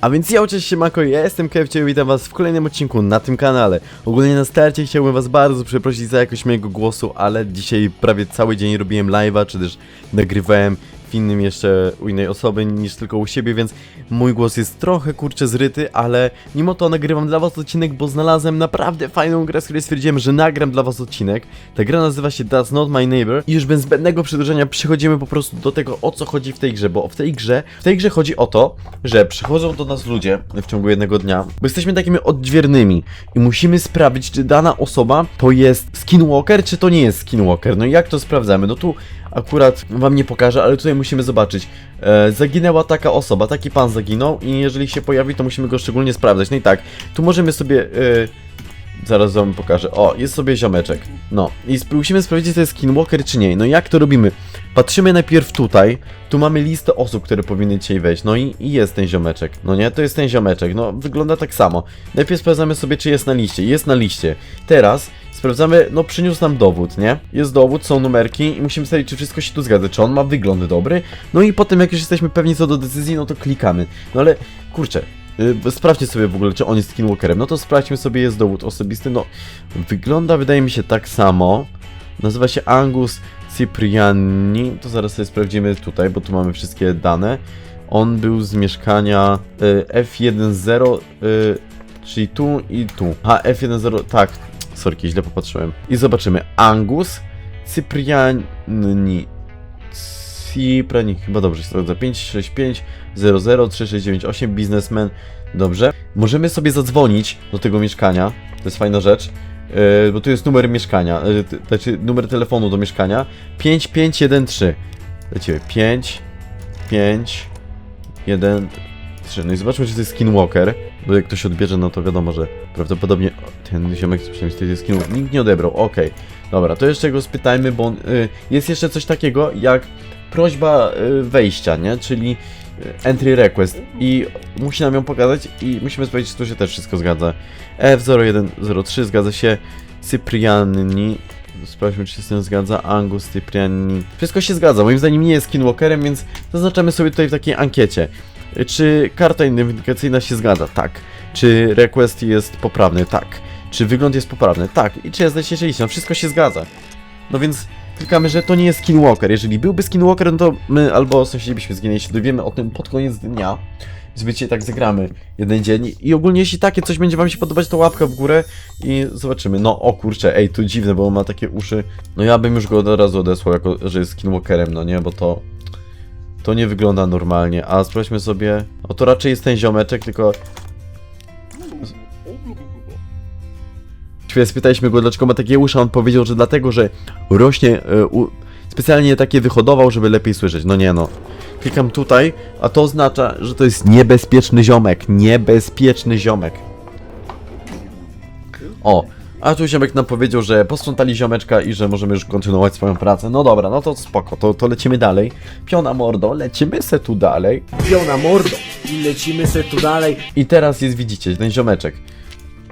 A więc ja cześć Siemako, ja jestem Kevcio i witam was w kolejnym odcinku na tym kanale. Ogólnie na starcie chciałbym was bardzo przeprosić za jakość mojego głosu, ale dzisiaj prawie cały dzień robiłem live'a, czy też nagrywałem w innym jeszcze u innej osoby niż tylko u siebie, więc mój głos jest trochę kurczę zryty, ale mimo to nagrywam dla was odcinek, bo znalazłem naprawdę fajną grę, z której stwierdziłem, że nagram dla was odcinek. Ta gra nazywa się That's Not My Neighbor i już bez zbędnego przedłużenia przechodzimy po prostu do tego, o co chodzi w tej grze, bo w tej grze, w tej grze chodzi o to, że przychodzą do nas ludzie w ciągu jednego dnia, bo jesteśmy takimi odźwiernymi i musimy sprawdzić, czy dana osoba to jest skinwalker, czy to nie jest skinwalker. No i jak to sprawdzamy? No tu akurat wam nie pokażę, ale tutaj musimy zobaczyć. E, zaginęła taka osoba, taki pan zaginął i jeżeli się pojawi, to musimy go szczególnie sprawdzać. No i tak, tu możemy sobie... E, Zaraz wam pokażę. O, jest sobie ziomeczek. No, i sp- musimy sprawdzić, czy to jest skinwalker, czy nie. No jak to robimy? Patrzymy najpierw tutaj. Tu mamy listę osób, które powinny dzisiaj wejść. No i, i jest ten ziomeczek. No nie, to jest ten ziomeczek. No, wygląda tak samo. Najpierw sprawdzamy sobie, czy jest na liście. Jest na liście. Teraz sprawdzamy, no przyniósł nam dowód, nie? Jest dowód, są numerki i musimy sprawdzić, czy wszystko się tu zgadza. Czy on ma wygląd dobry? No i potem, jak już jesteśmy pewni co do decyzji, no to klikamy. No ale, kurczę, Y, Sprawdźcie sobie w ogóle, czy on jest skinwalkerem. No to sprawdźmy sobie, jest dowód osobisty. No, wygląda, wydaje mi się, tak samo. Nazywa się Angus Cipriani. To zaraz sobie sprawdzimy tutaj, bo tu mamy wszystkie dane. On był z mieszkania y, F10, y, czyli tu i tu. A, F10, tak, sorki, źle popatrzyłem. I zobaczymy. Angus Cipriani. Cipriani, chyba dobrze się zgadza. 565 003698 biznesmen. Dobrze. Możemy sobie zadzwonić do tego mieszkania. To jest fajna rzecz. Yy, bo tu jest numer mieszkania, yy, znaczy numer telefonu do mieszkania 5513. Lecimy 5 5 1 3. No i zobaczmy, czy to jest Skinwalker. Bo jak ktoś odbierze, no to wiadomo, że prawdopodobnie ten ziomek przynajmniej to jest Skinwalker. Nikt nie odebrał, okej. Dobra, to jeszcze go spytajmy, bo on, yy, jest jeszcze coś takiego jak prośba y, wejścia, nie? Czyli y, entry request i musi nam ją pokazać i musimy sprawdzić, czy tu się też wszystko zgadza. F0103 zgadza się, Cypriani, sprawdźmy, czy się z tym zgadza, Angus Cypriani. Wszystko się zgadza, moim zdaniem nie jest skinwalkerem, więc zaznaczamy sobie tutaj w takiej ankiecie. Czy karta identyfikacyjna się zgadza? Tak. Czy request jest poprawny? Tak. Czy wygląd jest poprawny? Tak. I czy jest najświeżejszy? No wszystko się zgadza. No więc klikamy, że to nie jest Skinwalker. Jeżeli byłby Skinwalker, no to my albo sąsiedzi byśmy zginęli, się dowiemy o tym pod koniec dnia. Zbycie tak zagramy jeden dzień. I ogólnie jeśli takie coś będzie wam się podobać, to łapka w górę i zobaczymy. No o kurczę, ej, tu dziwne, bo on ma takie uszy. No ja bym już go od razu odesłał, jako że jest Skinwalkerem, no nie, bo to... To nie wygląda normalnie, a sprawdźmy sobie... O, to raczej jest ten ziomeczek, tylko... Spytaliśmy go, dlaczego ma takie uszy, on powiedział, że dlatego, że rośnie... e, u... Specjalnie takie wyhodował, żeby lepiej słyszeć. No nie no. Klikam tutaj, a to oznacza, że to jest niebezpieczny ziomek. Niebezpieczny ziomek. O, a tu ziomek nam powiedział, że posprzątali ziomeczka i że możemy już kontynuować swoją pracę. No dobra, no to spoko, to, to lecimy dalej. Piona mordo, lecimy se tu dalej. Piona mordo i lecimy se tu dalej. I teraz jest, widzicie, ten ziomeczek.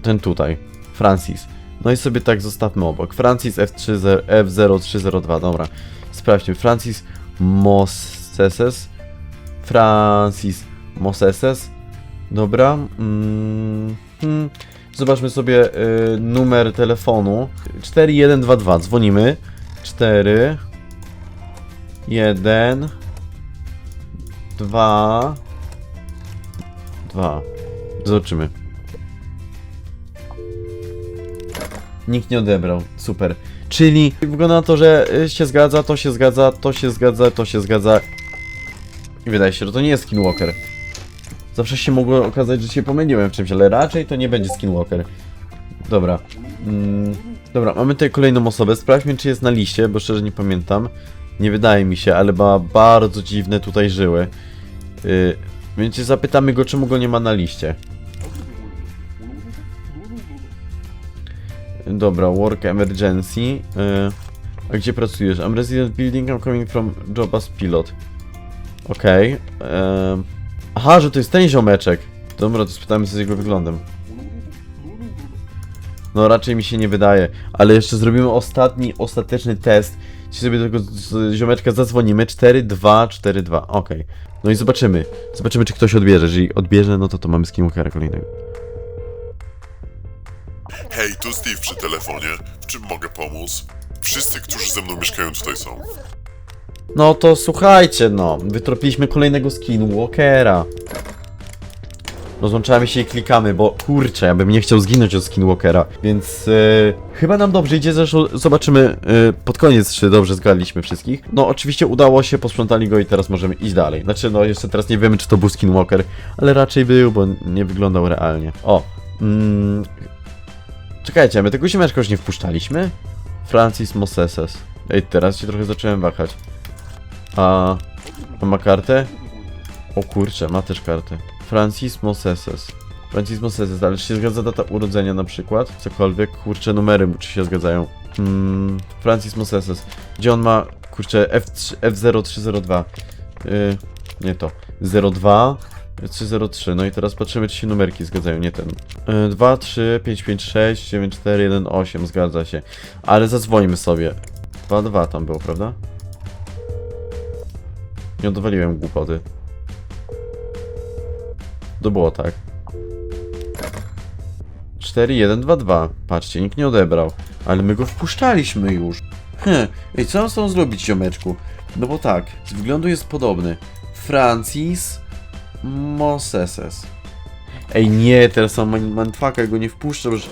Ten tutaj. Francis. No i sobie tak zostawmy obok. Francis F3, F0302, dobra. Sprawdźmy. Francis Moseses. Francis Moseses. Dobra. Mm, hmm. Zobaczmy sobie y, numer telefonu. 4122. Dzwonimy. 4 1 2 2 Zobaczymy. Nikt nie odebrał. Super. Czyli wygląda na to, że y, się zgadza, to się zgadza, to się zgadza, to się zgadza. I wydaje się, że to nie jest Skinwalker. Zawsze się mogło okazać, że się pomyliłem w czymś, ale raczej to nie będzie Skinwalker. Dobra. Mm, dobra, mamy tutaj kolejną osobę. Sprawdźmy, czy jest na liście, bo szczerze nie pamiętam. Nie wydaje mi się, ale ma bardzo dziwne tutaj żyły. Yy, więc zapytamy go, czemu go nie ma na liście. Dobra, work emergency. Yy, a gdzie pracujesz? I'm resident building, I'm coming from job as pilot. Okej. Okay. Aha, że to jest ten ziomeczek. Dobra, to spytamy się z jego wyglądem. No raczej mi się nie wydaje, ale jeszcze zrobimy ostatni, ostateczny test. Jeśli sobie do tego z- ziomeczka zadzwonimy. 4, 2, 4, 2. Okej. No i zobaczymy. Zobaczymy, czy ktoś odbierze. Jeżeli odbierze, no to to mamy skinwalkera kolejnego. Hej, tu Steve przy telefonie. W czym mogę pomóc? Wszyscy, którzy ze mną mieszkają tutaj są. No to słuchajcie, no. Wytropiliśmy kolejnego skinwalkera. Rozłączamy się i klikamy, bo kurczę, ja bym nie chciał zginąć od skinwalkera, więc e, chyba nam dobrze idzie, zresztą zobaczymy e, pod koniec, czy dobrze zgadliśmy wszystkich. No oczywiście udało się, posprzątali go i teraz możemy iść dalej. Znaczy, no jeszcze teraz nie wiemy, czy to był skinwalker, ale raczej był, bo nie wyglądał realnie. O, mm, czekajcie, my tego ziemeczka już nie wpuszczaliśmy? Francis Moseses. Ej, teraz się trochę zacząłem wahać. A, ma kartę? O kurczę, ma też kartę. Francis Moseses. Francis Moseses, ale czy się zgadza data urodzenia na przykład? Cokolwiek, kurczę, numery czy się zgadzają. Mm, Francis Moseses. Gdzie on ma, kurczę, F3, F0302. Yy, nie to. 02 303. No i teraz patrzymy, czy się numerki zgadzają, nie ten. Yy, 2, 3, 5, 5, 6, 9, 4, 1, 8, zgadza się. Ale zadzwońmy sobie. 2, 2 tam było, prawda? Nie odwaliłem głupoty. To było tak. 4, 1, 2, 2. Patrzcie, nikt nie odebrał. Ale my go wpuszczaliśmy już. Hm, ej, co mam z tą zrobić, ziomeczku? No bo tak, z wyglądu jest podobny. Francis Moseses. Ej, nie, teraz mam mindfucka, go nie wpuszczę, już...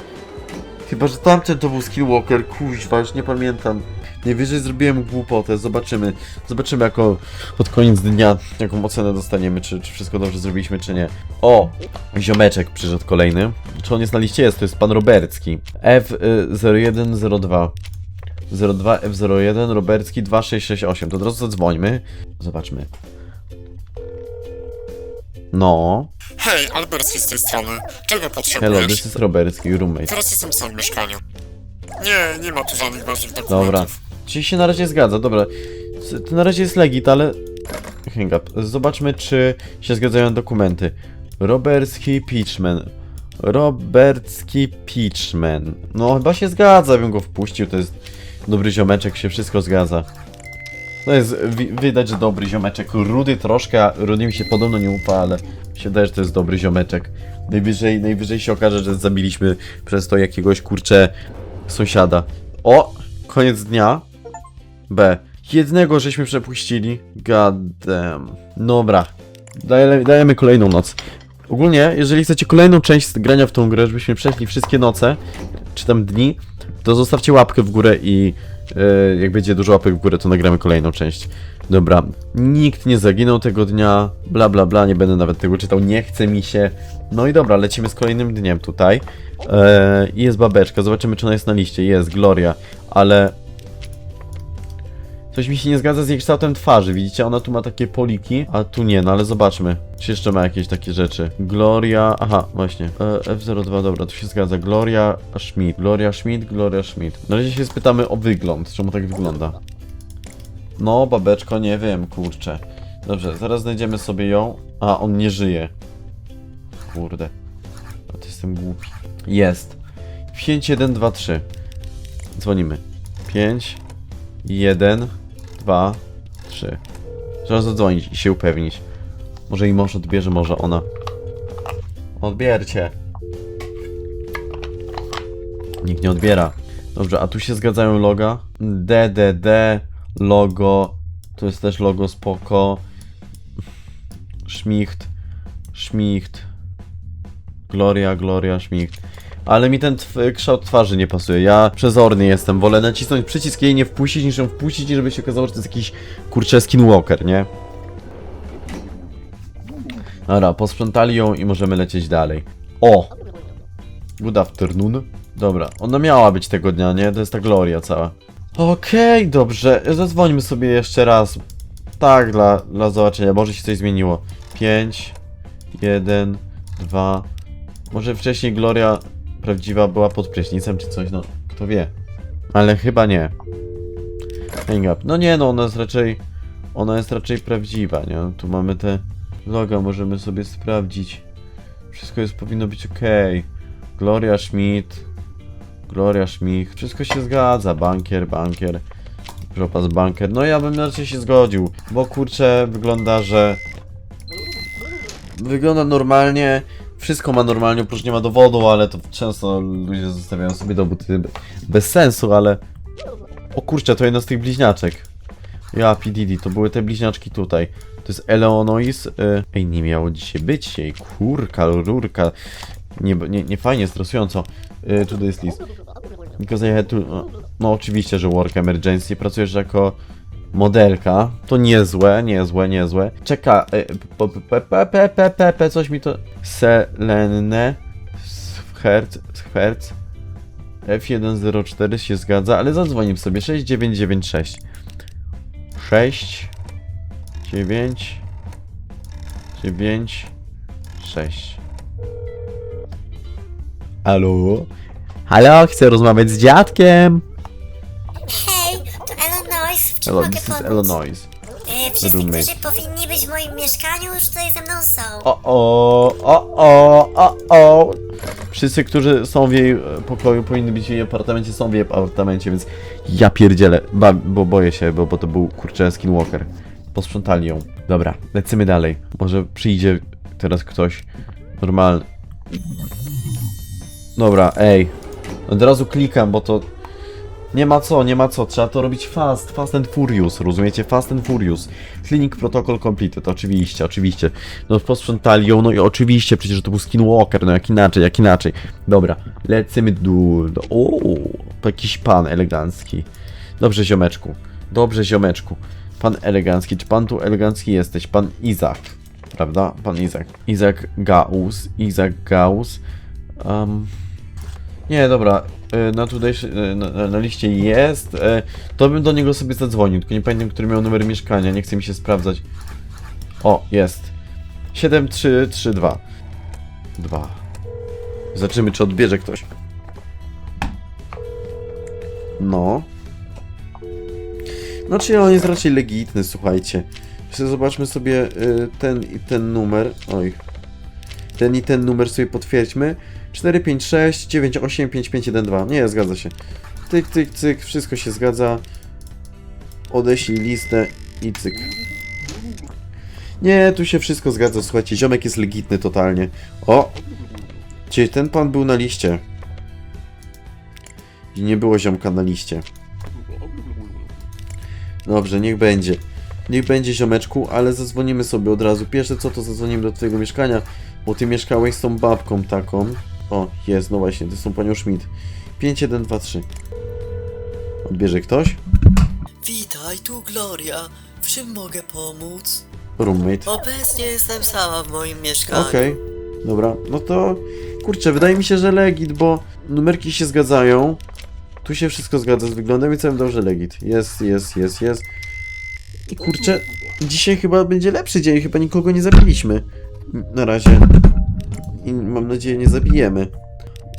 Chyba, że tamten to był Skillwalker, kuźwa, już nie pamiętam. Najwyżej zrobiłem głupotę, zobaczymy. Zobaczymy jako pod koniec dnia, jaką ocenę dostaniemy, czy, czy wszystko dobrze zrobiliśmy, czy nie. O! Ziomeczek przyszedł kolejny. Czy on jest na liście? Jest, to jest pan Robercki. y, F0102. 02 F01 Robercki 2668. To od razu zadzwońmy. Zobaczmy. No. Hej, Alberski z tej strony. Czego Hello, potrzebujesz? this is Robercki, roommate. Teraz jestem sam w mieszkaniu. Nie, nie ma tu żadnych ważnych dokumentów. Dobra. Czyli się na razie zgadza, dobra. To na razie jest legit, ale... Hang up. Zobaczmy, czy się zgadzają dokumenty. Robertski Peachman. Robertski Peachman. No, chyba się zgadza, bym go wpuścił, to jest dobry ziomeczek, się wszystko zgadza. To jest, wi widać, że dobry ziomeczek. Rudy troszkę, Rudy mi się podobno nie ufa, ale się wydaje, że to jest dobry ziomeczek. Najwyżej, najwyżej się okaże, że zabiliśmy przez to jakiegoś, kurczę, sąsiada. O! Koniec dnia. B. Jednego żeśmy przepuścili. God damn. Dobra. Dajemy, dajemy kolejną noc. Ogólnie, jeżeli chcecie kolejną część grania w tą grę, żebyśmy przeszli wszystkie noce, czy tam dni, to zostawcie łapkę w górę i e, jak będzie dużo łapek w górę, to nagramy kolejną część. Dobra. Nikt nie zaginął tego dnia, bla bla bla, nie będę nawet tego czytał, nie chce mi się. No i dobra, lecimy z kolejnym dniem tutaj. I jest babeczka, zobaczymy czy ona jest na liście. Jest, Gloria, ale... Coś mi się nie zgadza z jej kształtem twarzy, widzicie? Ona tu ma takie poliki, a tu nie, no ale zobaczmy. Czy jeszcze ma jakieś takie rzeczy? Gloria... Aha, właśnie. E, F02, dobra, tu się zgadza. Gloria Schmidt. Gloria Schmidt, Gloria Schmidt. Na razie się spytamy o wygląd, czemu tak wygląda. No, babeczko, nie wiem, kurczę. Dobrze, zaraz znajdziemy sobie ją. A, on nie żyje. Kurde. A to jestem głupi. Jest. 5, 1, 2, 3. Dzwonimy. 5, 1, 2, 3. Trzeba zadzwonić i się upewnić. Może i mąż odbierze, może ona. Odbiercie. Nikt nie odbiera. Dobrze, a tu się zgadzają loga. DDD, logo. Tu jest też logo spoko. Szmicht. Szmicht. Gloria, Gloria, Szmicht. Ale mi ten tw- kształt twarzy nie pasuje. Ja przezorny jestem. Wolę nacisnąć przycisk i jej nie wpuścić, niż ją wpuścić żeby się okazało, że to jest jakiś kurczę skinwalker, nie? Dobra, posprzątali ją i możemy lecieć dalej. O! Good afternoon. Dobra, ona miała być tego dnia, nie? To jest ta Gloria cała. Okej, dobrze. Zadzwońmy sobie jeszcze raz. Tak, dla, dla zobaczenia. Może się coś zmieniło. 5, 1, 2. Może wcześniej Gloria prawdziwa była pod prysznicem czy coś, no kto wie. Ale chyba nie. Hang up. No nie, no ona jest raczej. Ona jest raczej prawdziwa, nie? Tu mamy te loga, możemy sobie sprawdzić. Wszystko jest powinno być ok. Gloria Schmidt. Gloria Schmidt. Wszystko się zgadza. Bankier, bankier. Propas banker. No ja bym raczej się zgodził, bo kurczę wygląda, że wygląda normalnie, wszystko ma normalnie, oprócz nie ma dowodu, ale to często ludzie zostawiają sobie dowód be- bez sensu, ale... O kurczę, to jedna z tych bliźniaczek. Ja, PDD, to były te bliźniaczki tutaj. To jest Eleonois. Y... Ej, nie miało dzisiaj być jej. Kurka, rurka. Nie, nie, nie fajnie, stresująco. Y, tutaj jest list. Because I had to... No oczywiście, że work emergency. Pracujesz jako modelka. To niezłe, niezłe, niezłe. Czeka... p- p- coś mi to... Selenne... Hertz... Hertz... F104 się zgadza, ale zadzwonię sobie 6996 6 9 9 6 Halo? Halo, chcę rozmawiać z dziadkiem. Hello, mogę this is pomóc? Illinois. E, wszyscy, Roommate. którzy powinni być w moim mieszkaniu, już tutaj ze mną są. O, o, o, o, o, o. Wszyscy, którzy są w jej e, pokoju, powinni być w jej apartamencie, są w jej apartamencie, więc ja pierdzielę, ba, bo boję się, bo, bo to był kurczę skinwalker. Posprzątali ją. Dobra, lecimy dalej. Może przyjdzie teraz ktoś normalny. Dobra, ej. Od razu klikam, bo to... Nie ma co, nie ma co, trzeba to robić fast, fast and furious, rozumiecie? Fast and furious. Clinic Protocol Completed, oczywiście, oczywiście. No posprzątali ją, no i oczywiście, przecież to był Skinwalker, no jak inaczej, jak inaczej. Dobra, lecimy do... do o, jakiś pan elegancki. Dobrze, ziomeczku, dobrze, ziomeczku. Pan elegancki, czy pan tu elegancki jesteś? Pan Izak, prawda? Pan Izak. Izak Gauss, Izak Gauss. Um, nie, dobra, y, na tutejszy, y, na, na- liście jest, y, to bym do niego sobie zadzwonił, tylko nie pamiętam, który miał numer mieszkania, nie chce mi się sprawdzać. O, jest. 7332. 2. Zobaczymy, czy odbierze ktoś. No. Znaczy, on jest raczej legitny, słuchajcie. Zobaczmy sobie ten i ten numer. Oj. Ten i ten numer sobie potwierdźmy. 456 98 5512. Nie, zgadza się. Tyk, tyk, cyk, wszystko się zgadza. Odeślij listę i cyk. Nie, tu się wszystko zgadza, słuchajcie, ziomek jest legitny totalnie. O! Czyli ten pan był na liście. I nie było ziomka na liście. Dobrze, niech będzie. Niech będzie ziomeczku, ale zadzwonimy sobie od razu. Pierwsze co to zadzwonimy do twojego mieszkania, bo ty mieszkałeś z tą babką taką. O, jest, no właśnie, to jest tą panią Schmidt. 5123. Odbierze ktoś? Witaj, tu Gloria. W czym mogę pomóc? Roommate. Obecnie jestem sama w moim mieszkaniu. Okej, dobra, no to kurczę, wydaje mi się, że legit, bo numerki się zgadzają. Tu się wszystko zgadza z wyglądem i całym dobrze legit. Jest, jest, jest, jest. I kurczę, dzisiaj chyba będzie lepszy dzień, chyba nikogo nie zabiliśmy. Na razie. I mam nadzieję nie zabijemy.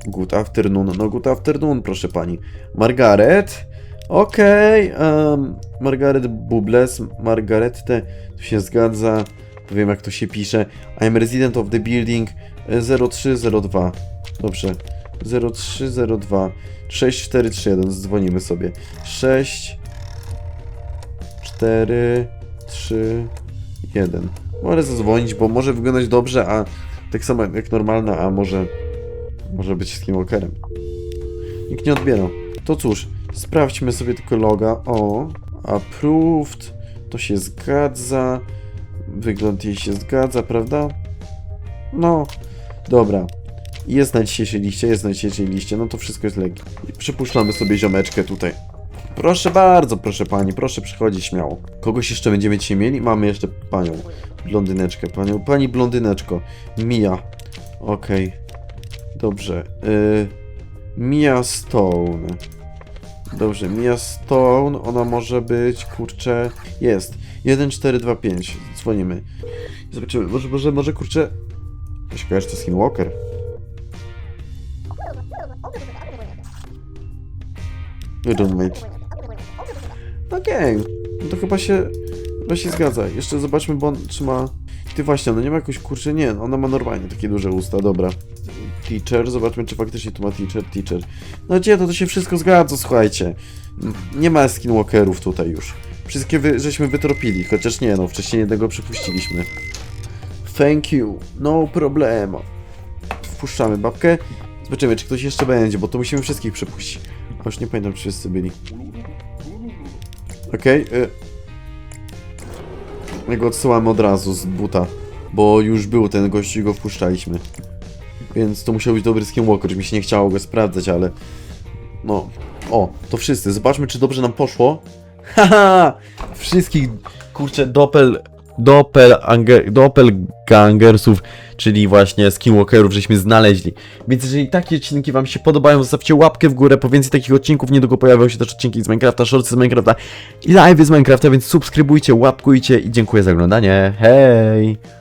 Good afternoon, no good afternoon, proszę pani. Margaret? Okej, em, Margaret Bubles, Margaretę, tu się zgadza. Powiem jak to się pisze. I'm resident of the building e, 0302. Dobrze. 0302 6431. Dzwonimy sobie. 6 4 3 1. Mogę zadzwonić, bo może wyglądać dobrze, a tak samo jak normalna, a może może być skinwalkerem. Nikt nie odbierał. To cóż, sprawdźmy sobie tylko loga. O, approved. To się zgadza. Wygląd jej się zgadza, prawda? No, dobra. Jest na dzisiejszej liście, jest na dzisiejszej liście, no to wszystko jest legi. I przypuszczamy sobie ziomeczkę tutaj. Proszę bardzo, proszę pani, proszę przychodzić śmiało. Kogoś jeszcze będziemy dzisiaj mieli? Mamy jeszcze panią blondyneczkę, panią, pani blondyneczko. Mia. Okej. Dobrze. Y, Mia Stone. Dobrze, Mia Stone, ona może być, kurczę, jest. 1425, dzwonimy. Zobaczymy, może, może, może, kurczę, to się kojarzy to Skinwalker. Roommate. No to chyba się, chyba się zgadza. Jeszcze zobaczmy, bo on trzyma... Ty właśnie, no nie ma jakoś, kurczę, nie, ona ma normalnie takie duże usta, dobra. Teacher, zobaczmy, czy faktycznie tu ma teacher, teacher. No gdzie, to to się wszystko zgadza, słuchajcie. Nie ma skinwalkerów tutaj już. Wszystkie wy, żeśmy wytropili, chociaż nie, no, wcześniej jednego przypuściliśmy. Thank you. No problemo. Wpuszczamy babkę. Zobaczymy, czy ktoś jeszcze będzie, bo to musimy wszystkich przepuścić. A Już nie pamiętam, czy wszyscy byli. Okej. y. My go odsyłamy od razu z buta, bo już był ten gość i go wpuszczaliśmy. Więc to musiał być dobry skinwalker, mi się nie chciało go sprawdzać, ale... No. O, to wszyscy. Zobaczmy, czy dobrze nam poszło. Haha! Wszystkich, kurczę, doppel... Doppelanger, doppelgangersów, czyli właśnie skinwalkerów, żeśmy znaleźli. Więc jeżeli takie odcinki wam się podobają, zostawcie łapkę w górę, po więcej takich odcinków niedługo pojawią się też odcinki z Minecrafta, shortsy z Minecrafta i live z Minecrafta, więc subskrybujcie, łapkujcie i dziękuję za oglądanie. Hej!